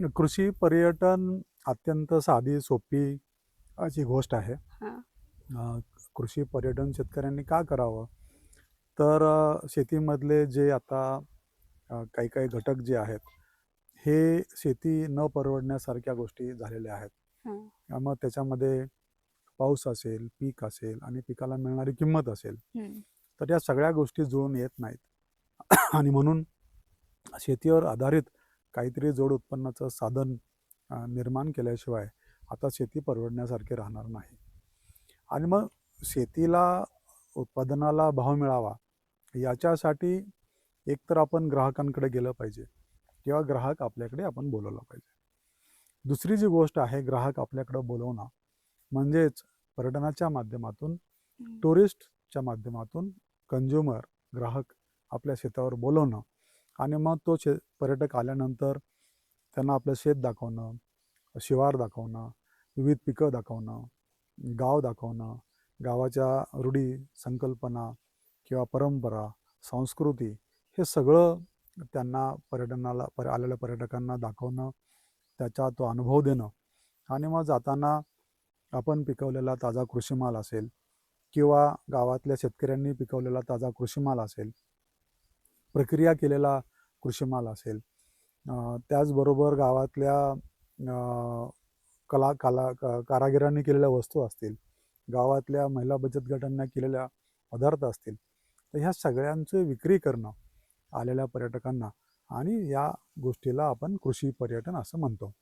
कृषी पर्यटन अत्यंत साधी सोपी अशी गोष्ट आहे. हा. अ, कृषी पर्यटन शेतकऱ्यांनी का करावं? तर अ, शेतीमधले जे आता अ, काही काही घटक जे आहेत हे शेती न परवडण्यासारख्या गोष्टी झालेल्या आहेत. मग त्याच्यामध्ये पाऊस असेल पीक असेल आणि पिकाला मिळणारी किंमत असेल. तर या सगळ्या गोष्टी जुळून येत नाहीत. आणि म्हणून शेतीवर आधारित काहीतरी जोड उत्पन्नाचं साधन निर्माण केल्याशिवाय आता शेती परवडण्यासारखी राहणार नाही आणि मग शेतीला उत्पादनाला भाव मिळावा याच्यासाठी एकतर आपण ग्राहकांकडे गेलं पाहिजे किंवा ग्राहक आपल्याकडे आपण बोलवलं पाहिजे दुसरी जी गोष्ट आहे ग्राहक आपल्याकडं बोलवणं म्हणजेच पर्यटनाच्या माध्यमातून. टुरिस्टच्या माध्यमातून कंझ्युमर ग्राहक आपल्या शेतावर बोलवणं आणि मग तो शे पर्यटक आल्यानंतर त्यांना आपलं शेत दाखवणं शिवार दाखवणं विविध पिकं दाखवणं गाव दाखवणं गावाच्या रूढी संकल्पना किंवा परंपरा संस्कृती हे सगळं त्यांना पर्यटनाला पर आलेल्या पर्यटकांना दाखवणं त्याचा तो अनुभव देणं. आणि मग जाताना आपण पिकवलेला ताजा कृषीमाल असेल किंवा गावातल्या शेतकऱ्यांनी पिकवलेला ताजा कृषीमाल असेल प्रक्रिया केलेला कृषीमाल असेल. त्याचबरोबर गावातल्या कला कला क- कारागिरांनी केलेल्या वस्तू असतील गावातल्या महिला बचत गटांना केलेल्या पदार्थ असतील तर ह्या सगळ्यांचे विक्री करणं आलेल्या पर्यटकांना आणि या गोष्टीला आपण कृषी पर्यटन असं म्हणतो.